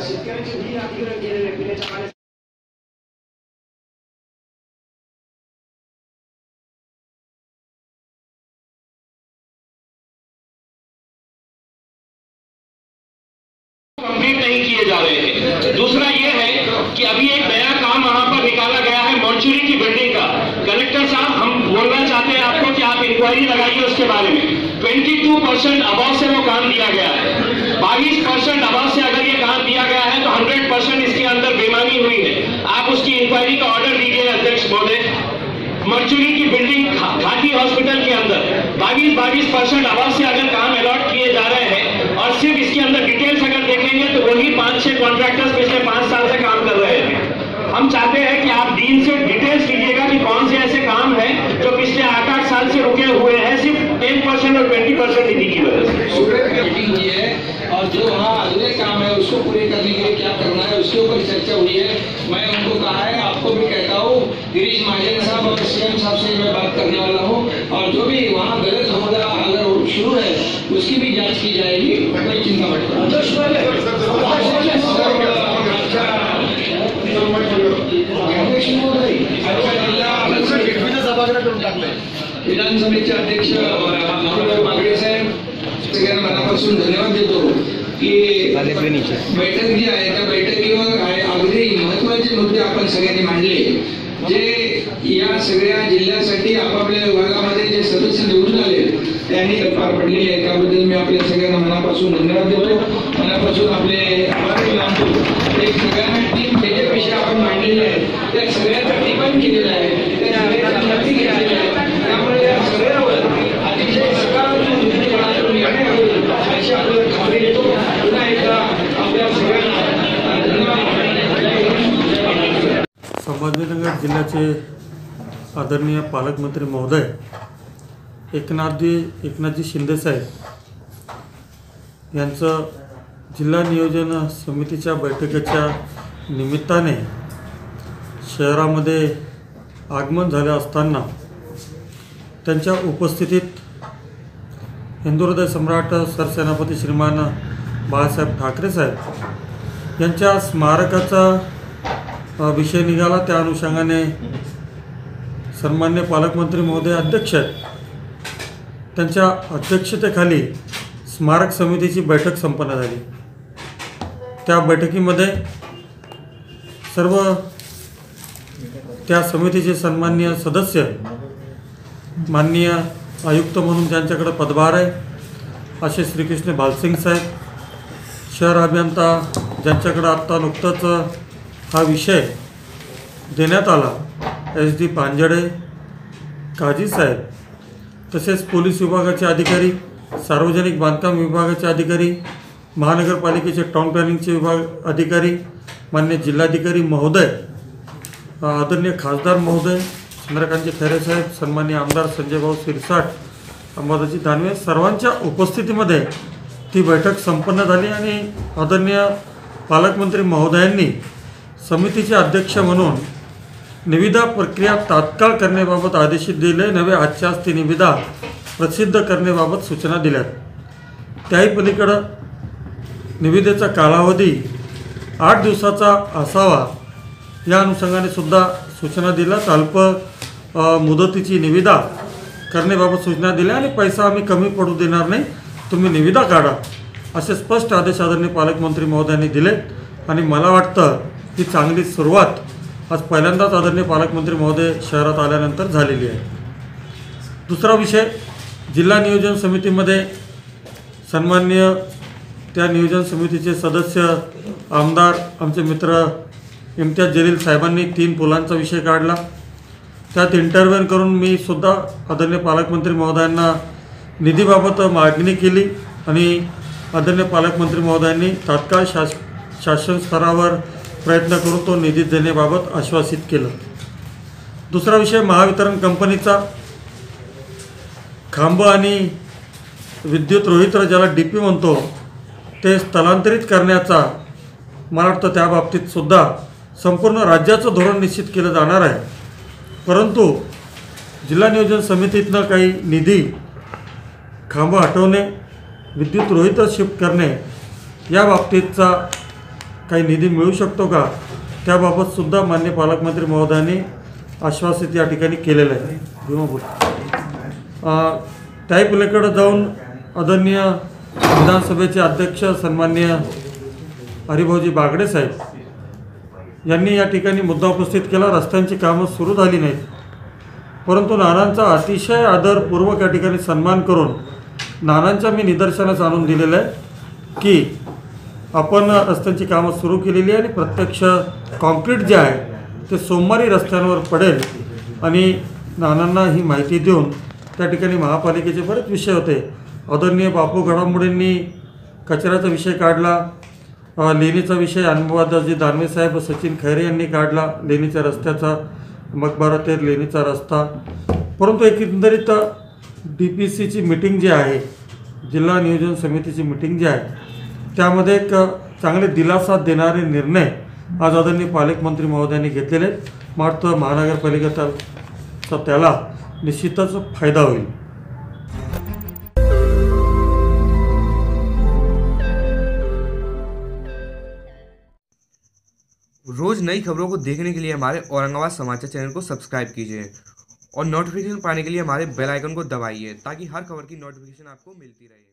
शेतकऱ्यांची ही अधिग्रहण केलेले पिण्याच्या पाण्याचे कंप्लीट नहीं किए जा रहे हैं। दूसरा ये है कि अभी एक नया काम वहाँ पर निकाला गया है मॉन्चुरी की बिल्डिंग का। कलेक्टर साहब, हम बोलना चाहते हैं आपको कि आप इंक्वायरी लगाइए उसके बारे में। 22 परसेंट अभाव से वो काम दिया गया है। बाईस परसेंट अभाव से अगर ये काम दिया गया है तो 100 परसेंट इसके अंदर बेमानी हुई है। आप उसकी इंक्वायरी का ऑर्डर दीजिए, अध्यक्ष महोदय। मर्चुरी की बिल्डिंग घाटी हॉस्पिटल के अंदर। बाईस बाईस परसेंट आवाज़ से अगर काम अलॉट किए जा रहे हैं और सिर्फ़ इसके अंदर डिटेल्स अगर देखेंगे तो वही पाँच छह कॉन्ट्रैक्टर्स पिछले पाँच साल से काम कर रहे हैं। हम चाहते हैं कि आप डीन से डिटेल्स लीजिएगा कि कौन से ऐसे काम हैं जो पिछले आठ आठ साल से रुके हुए हैं। सिर्फ़ टेन परसेंट और ट्वेंटी परसेंट निधि की वजह से। है और जो वहाँ अगले काम है उसको पूरे करने के लिए क्या करना है, उसके ऊपर चर्चा हुई है। मैं उनको कहा है, आपको भी कहता हूँ, गिरीश महाजन साहब और सीएम साहब से मैं बात करने वाला हूँ। और जो भी वहाँ गलत अगर वो शुरू है उसकी भी जांच की जाएगी कोई चिंता मत विधानसभेचे अध्यक्ष नामदेव मागडे साहेब सगळ्यांना मनापासून धन्यवाद देतो की बैठक जी आहे त्या बैठकीवर अगदी महत्त्वाचे मुद्दे आपण सगळ्यांनी मांडले. जे या सगळ्या जिल्ह्यासाठी आपापल्या विभागामध्ये जे सदस्य निवडून पार पडलेली आहे. त्याबद्दल मी आपल्या सगळ्यांना मनापासून धन्यवाद देतो. मनापासून आपले आभार मानतो. एक सगळ्यांना टीम जे जे विषय आपण मांडलेले आहेत त्या सगळ्याचा टिपण केलेलं आहे. त्या नक्की केलेलं आहे. त्यामुळे या अतिशय सकारात्मक दृष्टिकोनातून निर्णय होईल अशी आपल्याला खात्री देतो. पुन्हा एकदा आपल्या सगळ्यांना धन्यवाद. संभाजीनगर जिल्ह्याचे आदरणीय पालकमंत्री महोदय एकनाथजी एकनाथजी शिंदेसाहेब यांचं जिल्हा नियोजन समितीच्या बैठकीच्या निमित्ताने शहरामध्ये आगमन झाले असताना त्यांच्या उपस्थितीत हिंदुहृदय सम्राट सरसेनापती श्रीमान बाळासाहेब ठाकरे साहेब यांच्या स्मारकाचा विषय निघाला. त्या अनुषंगाने सन्मान्य पालकमंत्री महोदय अध्यक्ष आहेत. त्यांच्या अध्यक्षतेखाली स्मारक समितीची बैठक संपन्न झाली. त्या बैठकीमध्ये सर्व त्या समितीचे सन्माननीय सदस्य माननीय आयुक्त म्हणून ज्यांच्याकडे पदभार आहे असे श्रीकृष्ण भालसिंग साहेब शहर अभियंता ज्यांच्याकडे आत्ता नुकतंच हा विषय देण्यात आला एस डी पांजडे काजी साहेब तसेच पोलीस विभागाचे अधिकारी सार्वजनिक बांधकाम विभागाचे अधिकारी महानगरपालिकेचे टाउन प्लॅनिंगचे विभाग अधिकारी मान्य जिल्हाधिकारी महोदय आदरणीय खासदार महोदय चंद्रकांतजी खैरे साहेब सन्मान्य आमदार संजयभाऊ सिरसाट अंबादाजी दानवे सर्वांच्या उपस्थितीमध्ये ती बैठक संपन्न झाली आणि आदरणीय पालकमंत्री महोदयांनी समितीचे अध्यक्ष म्हणून निविदा प्रक्रिया तात्काळ करण्याबाबत आदेश दिले. नव्हे आजच्याच ती निविदा प्रसिद्ध करण्याबाबत सूचना दिल्यात. त्याही पलीकडं निविदेचा कालावधी आठ दिवसाचा असावा या अनुषंगाने सुद्धा सूचना दिल्यात. अल्प मुदतीची निविदा करण्याबाबत सूचना दिल्या आणि पैसा आम्ही कमी पडू देणार नाही. तुम्ही निविदा काढा असे स्पष्ट आदेश आदरणीय पालकमंत्री महोदयांनी दिले आणि मला वाटतं ही चांगली सुरुवात आज पहिल्यांदाच आदरणीय पालकमंत्री महोदय शहरात आल्यानंतर झालेली आहे. दुसरा विषय जिल्हा नियोजन समितीमध्ये सन्माननीय त्या नियोजन समितीचे सदस्य आमदार आमचे मित्र इम्तियाज जलील साहेबांनी तीन पुलांचा विषय काढला. त्यात इंटरव्हेन करून मी सुद्धा आदरणीय पालकमंत्री महोदयांना निधीबाबत मागणी केली आणि आदरणीय पालकमंत्री महोदयांनी तात्काळ शास शासन स्तरावर प्रयत्न करून तो निधी देण्याबाबत आश्वासित केलं. दुसरा विषय महावितरण कंपनीचा खांब आणि विद्युत रोहित्र ज्याला डी पी म्हणतो ते स्थलांतरित करण्याचा मला वाटतं त्या बाबतीत सुद्धा संपूर्ण राज्याचं धोरण निश्चित केलं जाणार आहे. परंतु जिल्हा नियोजन समितीतनं काही निधी खांब हटवणे विद्युत रोहित्र शिफ्ट करणे या बाबतीतचा काही निधी मिळू शकतो का? त्याबाबतसुद्धा मान्य पालकमंत्री महोदयांनी आश्वासित या ठिकाणी केलेलं आहे. भीमा त्याही पलीकडे जाऊन आदरणीय विधानसभेचे अध्यक्ष सन्माननीय हरिभाऊजी बागडे साहेब यांनी या ठिकाणी मुद्दा उपस्थित केला. रस्त्यांची कामं सुरू झाली नाहीत. परंतु नानांचा अतिशय आदरपूर्वक या ठिकाणी सन्मान करून नानांच्या मी निदर्शनास आणून दिलेलं आहे की आपण रस्त्यांची कामं सुरू केलेली आहे आणि प्रत्यक्ष कॉन्क्रीट जे आहे ते सोमवारी रस्त्यांवर पडेल. आणि नानांना ही माहिती देऊन त्या ठिकाणी महापालिकेचे बरेच विषय होते. आदरणीय बापू घडामोडींनी कचऱ्याचा विषय काढला लेणीचा विषय अनुभवादासजी दानवे साहेब सचिन खैरे यांनी काढला लेणीच्या रस्त्याचा मकबरा ते लेणीचा रस्ता. परंतु एकंदरीत डी पी सीची मिटिंग जी आहे जिल्हा नियोजन समितीची मिटिंग जी आहे त्यामध्ये एक चांगले दिलासा देणारे निर्णय आज आदरणीय पालकमंत्री महोदयांनी घेतलेले वाटतं महानगरपालिकेचा त्याला निश्चितच फ़ायदा होईल. रोज नई खबरों को देखने के लिए हमारे औरंगाबाद समाचार चैनल को सब्सक्राइब कीजिए और नोटिफिकेशन पाने के लिए हमारे बेल आइकन को दबाइए ताकि हर खबर की नोटिफिकेशन आपको मिलती रहे।